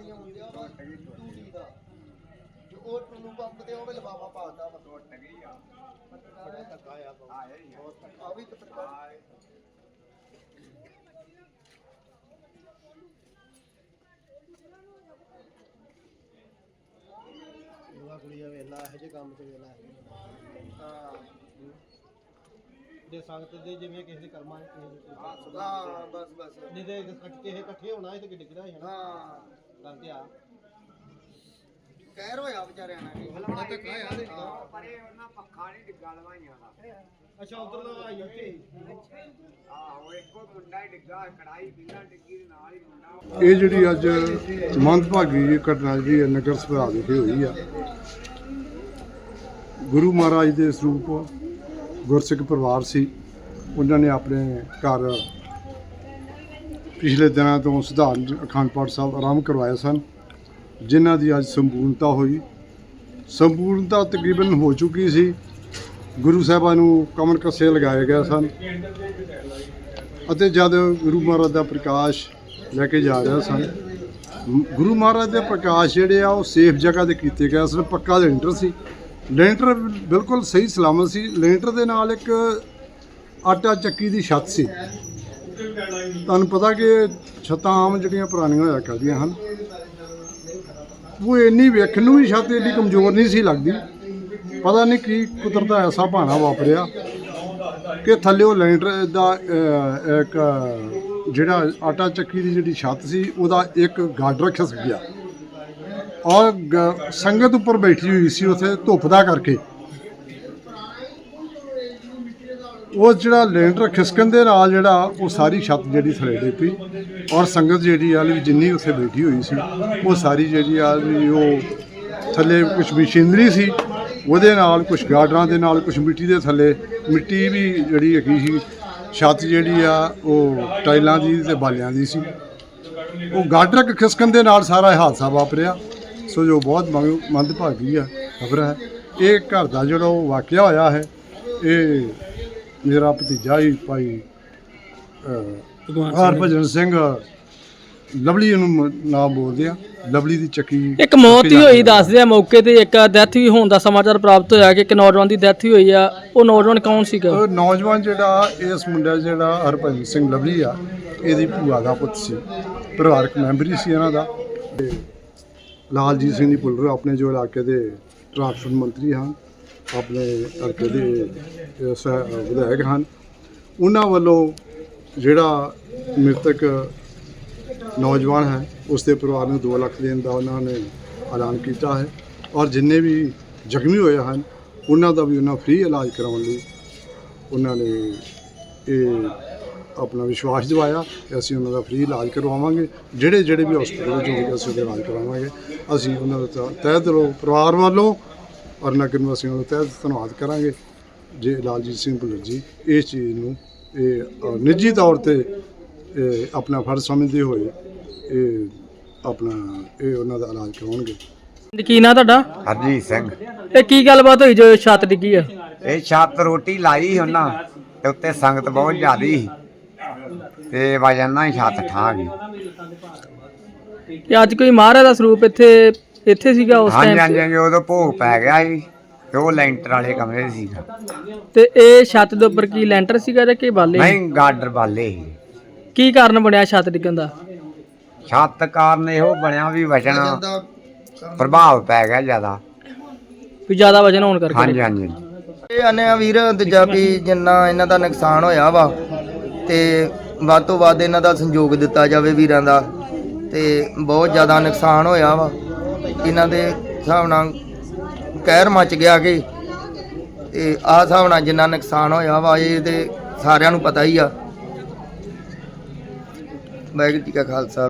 ਪਾਣੀ ਆਉਂਦਿਆ ਵਾ ਟੂਟੀ ਦਾ। ਜੋ ਉਹ ਟੁੱਲੂ ਪੰਪ ਤੇ ਉਹ ਵੀ ਲਫਾਫਾ ਪਾਤਾ ਵਾ ਟੁੱਟ ਗਈ ਆ। ਬੜਾ ਧੱਕਾ ਆ ਇਹ ਆ। ਵੀ ਪੱਤਰਕਾਰ ਆ ਇਹਦਾ ਕੁੜੀਆ ਵੇਲਾ ਇਹੋ ਜਿਹੇ ਕੰਮ ਤੇ ਵੇਲਾ ਹਾਂ। ਜੇ ਸੰਗਤ ਦੇ ਜਿਵੇਂ ਕਿਸੇ ਦੇ ਕਰਮਾਂ ਚ ਕਿਸੇ ਦੇ ਕੋਈ- ਹਾਂ ਬਸ ਬਸ। ਨਹੀਂ ਤੇ ਇਕੱਠ- ਹੋਣਾ ਇਹ ਤੇ ਡਿੱਗਣਾ ਹੀ ਹਾਂ। ਕਰਦੇ ਆ। ਕਹਿਰ ਹੋਇਆ ਵਿਚਾਰਿਆਂ ਨਾਲ। ਵੀ। ਬੜਾ ਧੱਕਾ ਆ। ਤੇ ਪਰੇ ਉਹਨਾਂ ਪੱਖਾ ਨਹੀਂ ਡਿੱਗਾ ਲਵਾਈਆਂ ਦਾ। ਅੱਛਾ ਉਧਰ ਲਵਾਈ ਉੱਥੇ। ਆਹੋ ਇੱਕੋ ਮੁੰਡਾ ਹੀ ਡਿੱਗਾ ਕੜਾਈ ਬਿੱਲਾ ਡਿੱਗੀ ਦੇ ਨਾਲ ਹੀ ਮੁੰਡਾ ਇਹ ਜਿਹੜੀ ਅੱਜ ਮੰਦਭਾਗੀ ਘਟਨਾ ਜਿਹੜੀ ਹੈ ਨਗਰ ਸਭਾ ਵਿਖੇ ਹੋਈ ਆ। ਗੁਰੂ ਮਹਾਰਾਜ ਦੇ ਸਰੂਪ ਗੁਰਸਿੱਖ ਪਰਿਵਾਰ ਸੀ। ਉਹਨਾਂ ਨੇ ਆਪਣੇ ਘਰ ਪਿਛਲੇ ਦਿਨਾਂ ਤੋਂ ਸਿਧਾਂਤ ਅਖੰਡ ਪਾਠ ਸਾਹਿਬ ਆਰੰਭ ਕਰਵਾਏ ਸਨ, ਜਿਨ੍ਹਾਂ ਦੀ ਅੱਜ ਸੰਪੂਰਨਤਾ ਹੋਈ। ਸੰਪੂਰਨਤਾ ਤਕਰੀਬਨ ਹੋ ਚੁੱਕੀ ਸੀ। ਗੁਰੂ ਸਾਹਿਬਾਂ ਨੂੰ ਕਮਰ ਕੱਸੇ ਲਗਾਏ ਗਏ ਸਨ ਅਤੇ ਜਦ ਗੁਰੂ ਮਹਾਰਾਜ ਦਾ ਪ੍ਰਕਾਸ਼ ਲੈ ਕੇ ਜਾ ਰਿਹਾ ਸਨ, ਗੁਰੂ ਮਹਾਰਾਜ ਦੇ ਪ੍ਰਕਾਸ਼ ਜਿਹੜੇ ਆ ਉਹ ਸੇਫ ਜਗ੍ਹਾ ਤੇ ਕੀਤੇ ਗਏ ਸਨ, ਪੱਕਾ ਲੈਂਟਰ ਸੀ। ਲੈਂਟਰ ਬਿਲਕੁਲ ਸਹੀ ਸਲਾਮਤ ਸੀ। ਲੈਂਟਰ ਦੇ ਨਾਲ ਇੱਕ ਆਟਾ ਚੱਕੀ ਦੀ ਛੱਤ ਸੀ। ਤੁਹਾਨੂੰ ਪਤਾ ਕਿ ਛੱਤਾਂ ਆਮ ਜਿਹੜੀਆਂ ਪੁਰਾਣੀਆਂ ਹੋਇਆ ਕਰਦੀਆਂ ਹਨ, ਉਹ ਇੰਨੀ ਵੇਖਣ ਨੂੰ ਵੀ ਛੱਤ ਏਡੀ ਕਮਜ਼ੋਰ ਨਹੀਂ ਸੀ ਲੱਗਦੀ। ਪਤਾ ਨਹੀਂ ਕੀ ਕੁਦਰਤ ਦਾ ਐਸਾ ਭਾਣਾ ਵਾਪਰਿਆ ਕਿ ਥੱਲੇ ਉਹ ਲੈਂਟਰ ਦਾ ਇੱਕ ਜਿਹੜਾ ਆਟਾ ਚੱਕੀ ਦੀ ਜਿਹੜੀ ਛੱਤ ਸੀ, ਉਹਦਾ ਇੱਕ ਗਾਡਰ ਖਿਸਕ ਗਿਆ। ਔਰ ਸੰਗਤ ਉੱਪਰ ਬੈਠੀ ਹੋਈ ਸੀ ਉੱਥੇ ਧੁੱਪ ਦਾ ਕਰਕੇ। ਉਹ ਜਿਹੜਾ ਲੈਂਟਰ ਖਿਸਕਣ ਦੇ ਨਾਲ ਜਿਹੜਾ ਉਹ ਸਾਰੀ ਛੱਤ ਜਿਹੜੀ ਥੱਲੇ ਡਿੱਗ ਪਈ। ਔਰ ਸੰਗਤ ਜਿਹੜੀ ਆ ਵੀ ਜਿੰਨੀ ਉੱਥੇ ਬੈਠੀ ਹੋਈ ਸੀ, ਉਹ ਸਾਰੀ ਜਿਹੜੀ ਆ ਵੀ ਉਹ ਥੱਲੇ ਕੁਝ ਮਸ਼ੀਨਰੀ ਸੀ, ਉਹਦੇ ਨਾਲ ਕੁਝ ਗਾਰਡਰਾਂ ਦੇ ਨਾਲ ਕੁਝ ਮਿੱਟੀ ਦੇ ਥੱਲੇ, ਮਿੱਟੀ ਵੀ ਜਿਹੜੀ ਹੈਗੀ ਸੀ, ਛੱਤ ਜਿਹੜੀ ਆ, ਉਹ ਟਾਈਲਾਂ ਦੀ ਤੇ ਬਾਲਿਆਂ ਦੀ ਸੀ। ਉਹ ਗਾਡਰ ਖਿਸਕਣ ਦੇ ਨਾਲ ਸਾਰਾ ਇਹ ਹਾਦਸਾ ਵਾਪਰਿਆ। ਸੋ ਜੋ ਬਹੁਤ ਮੰਗ- ਮੰਦਭਾਗੀ ਆ, ਖਬਰ ਹੈ। ਇਹ ਘਰ ਦਾ ਜਿਹੜਾ ਉਹ ਵਾਕਿਆ ਹੋਇਆ ਹੈ, ਇਹ ਮੇਰਾ ਭਤੀਜਾ ਹੀ ਭਾਈ ਹਰਭਜਨ ਸਿੰਘ। ਲਵਲੀ ਨੂੰ ਨਾਮ ਬੋਲਦੇ ਆ ਲਵਲੀ ਦੀ ਚੱਕੀ ਇੱਕ ਮੌਤ ਹੀ ਹੋਈ। ਦੱਸਦੇ ਆ। ਮੌਕੇ ਤੇ ਇੱਕ ਡੈਥ ਵੀ ਹੋਣ ਦਾ ਸਮਾਚਾਰ ਪ੍ਰਾਪਤ ਹੋਇਆ ਕਿ ਇੱਕ ਨੌਜਵਾਨ ਦੀ ਡੈਥ ਹੀ ਹੋਈ ਆ। ਉਹ ਨੌਜਵਾਨ ਕੌਣ ਸੀਗਾ? ਉਹ ਨੌਜਵਾਨ ਜਿਹੜਾ ਇਸ ਮੁੰਡਾ ਜਿਹੜਾ ਹਰਭਜਨ ਸਿੰਘ ਲਵਲੀ ਆ ਇਹਦੀ ਭੂਆ ਦਾ ਪੁੱਤ ਸੀ। ਪਰਿਵਾਰਕ ਮੈਂਬਰ ਹੀ ਸੀ ਇਹਨਾਂ ਦਾ। ਤੇ ਲਾਲਜੀਤ ਸਿੰਘ ਦੀ ਪੁੱਲਰ ਆਪਣੇ ਜੋ ਇਲਾਕੇ ਦੇ ਟਰਾਂਸਪੋਰਟ ਮੰਤਰੀ ਹਨ। ਆਪਣੇ ਇਲਾਕੇ ਦੇ ਅਹ, ਵਿਧਾਇਕ ਹਨ। ਉਹਨਾਂ ਵੱਲੋਂ ਜਿਹੜਾ ਮ੍ਰਿਤਕ ਨੌਜਵਾਨ ਹੈ ਉਸ ਦੇ ਪਰਿਵਾਰ ਨੂੰ 2 ਲੱਖ ਦੇਣ ਦਾ ਉਹਨਾਂ ਨੇ ਐਲਾਨ ਕੀਤਾ ਹੈ। ਔਰ ਜਿੰਨੇ ਵੀ ਜ਼ਖਮੀ ਹੋਏ ਹਨ ਉਹਨਾਂ ਦਾ ਵੀ ਉਹਨਾਂ ਫ੍ਰੀ ਇਲਾਜ ਕਰਾਉਣ ਲਈ ਉਹਨਾਂ ਨੇ ਇਹ ਆਪਣਾ ਵਿਸ਼ਵਾਸ ਦਿਵਾਇਆ। ਕਿ ਅਸੀਂ ਉਹਨਾਂ ਦਾ ਫ੍ਰੀ ਇਲਾਜ ਕਰਵਾਵਾਂਗੇ। ਜਿਹੜੇ ਜਿਹੜੇ ਵੀ ਹਸਪਤਾਲ ਵਿੱਚ ਹੋਣਗੇ ਅਸੀਂ ਉਹਦਾ ਇਲਾਜ ਕਰਵਾਵਾਂਗੇ। ਅਸੀਂ ਉਹਨਾਂ ਦਾ ਤਾਂ ਤਹਿ ਦਿਲੋਂ ਪਰਿਵਾਰ ਵੱਲੋਂ ਔਰ ਨਗਰ ਨਿਵਾਸੀਆਂ ਵੱਲੋਂ ਤਹਿ ਧੰਨਵਾਦ ਕਰਾਂਗੇ ਜੇ ਲਾਲਜੀਤ ਸਿੰਘ ਭੁੱਲਰ ਜੀ ਇਸ ਚੀਜ਼ ਨੂੰ ਇਹ ਨਿੱਜੀ ਤੌਰ ਤੇ ਆਪਣਾ ਫਰਜ਼ ਸਮਝਦੇ ਹੋਏ ਇਹ ਆਪਣਾ ਇਹ ਉਹਨਾਂ ਦਾ ਇਲਾਜ ਕਰਵਾਉਣਗੇ ਕੀ ਨਾਂ ਤੁਹਾਡਾ? ਹਰਜੀਤ ਸਿੰਘ। ਇਹ ਕੀ ਗੱਲਬਾਤ ਹੋਈ ਜੋ ਛੱਤ ਡਿੱਗੀ ਆ? ਇਹ ਛੱਤ ਰੋਟੀ ਲਾਈ ਉਹਨਾਂ ਤੇ ਉੱਤੇ ਸੰਗਤ ਬਹੁਤ ਜ਼ਿਆਦੀ ਸੀ। ਤੇ ਵਜਨ ਨਾਲ ਹੀ ਛੱਤ ਠਾਂ ਗਈ। ਕਿ ਅੱਜ ਕੋਈ ਮਹਾਰਾਜ ਦਾ ਸਰੂਪ ਇੱਥੇ ਇੱਥੇ ਸੀਗਾ ਉਸ ਹਾਂਜੀ ਹਾਂਜੀ ਟਾਈਮ ਹਾਂਜੀ, ਉਦੋਂ ਭੋਗ ਪੈ ਗਿਆ ਸੀ ਤੇ ਉਹ ਲੈਂਟਰ ਵਾਲੇ ਕਮਰੇ 'ਚ ਸੀਗਾ। ਤੇ ਇਹ ਛੱਤ ਦੇ ਉੱਪਰ ਕੀ ਲੈਂਟਰ ਸੀਗਾ ਜਾਂ ਕੀ ਬਾਲੇ? ਨਹੀਂ ਗਾਡਰ ਬਾਲੇ ਸੀ। ਕੀ ਕਾਰਨ ਬਣਿਆ ਛੱਤ ਡਿੱਗਣ ਦਾ? ਛੱਤ ਕਾਰਨ ਇਹੋ ਬਣਿਆ ਵੀ ਵਜਨ ਦਾ ਪ੍ਰਭਾਵ ਪੈ ਗਿਆ ਜ਼ਿਆਦਾ। ਵੀ ਜ਼ਿਆਦਾ ਵਜਨ ਹੋਣ ਕਰਕੇ। ਹਾਂਜੀ ਹਾਂਜੀ। ਇਹ ਆਨੇ ਆ ਵੀਰ ਦੂਜਾ ਵੀ ਜਿੰਨਾ ਇਹਨਾਂ ਦਾ ਨੁਕਸਾਨ ਹੋਇਆ ਵਾ ਤੇ ਵੱਧ ਤੋਂ ਵੱਧ ਇਹਨਾਂ ਦਾ ਸੰਯੋਗ ਦਿੱਤਾ ਜਾਵੇ ਵੀਰਾਂ ਦਾ ਤੇ ਬਹੁਤ ਜ਼ਿਆਦਾ ਨੁਕਸਾਨ ਹੋਇਆ ਵਾ। ਇਹਨਾਂ ਦੇ ਹਿਸਾਬ ਨਾਲ ਕਹਿਰ ਮਚ ਗਿਆ ਕਿ ਤੇ ਆਹ ਹਿਸਾਬ ਨਾਲ ਜਿੰਨਾ ਨੁਕਸਾਨ ਹੋਇਆ ਵਾ, ਇਹ ਤੇ ਸਾਰਿਆਂ ਨੂੰ ਪਤਾ ਹੀ ਆ। ਵਾਹਿਗੁਰੂ ਜੀ ਕਾ ਖਾਲਸਾ।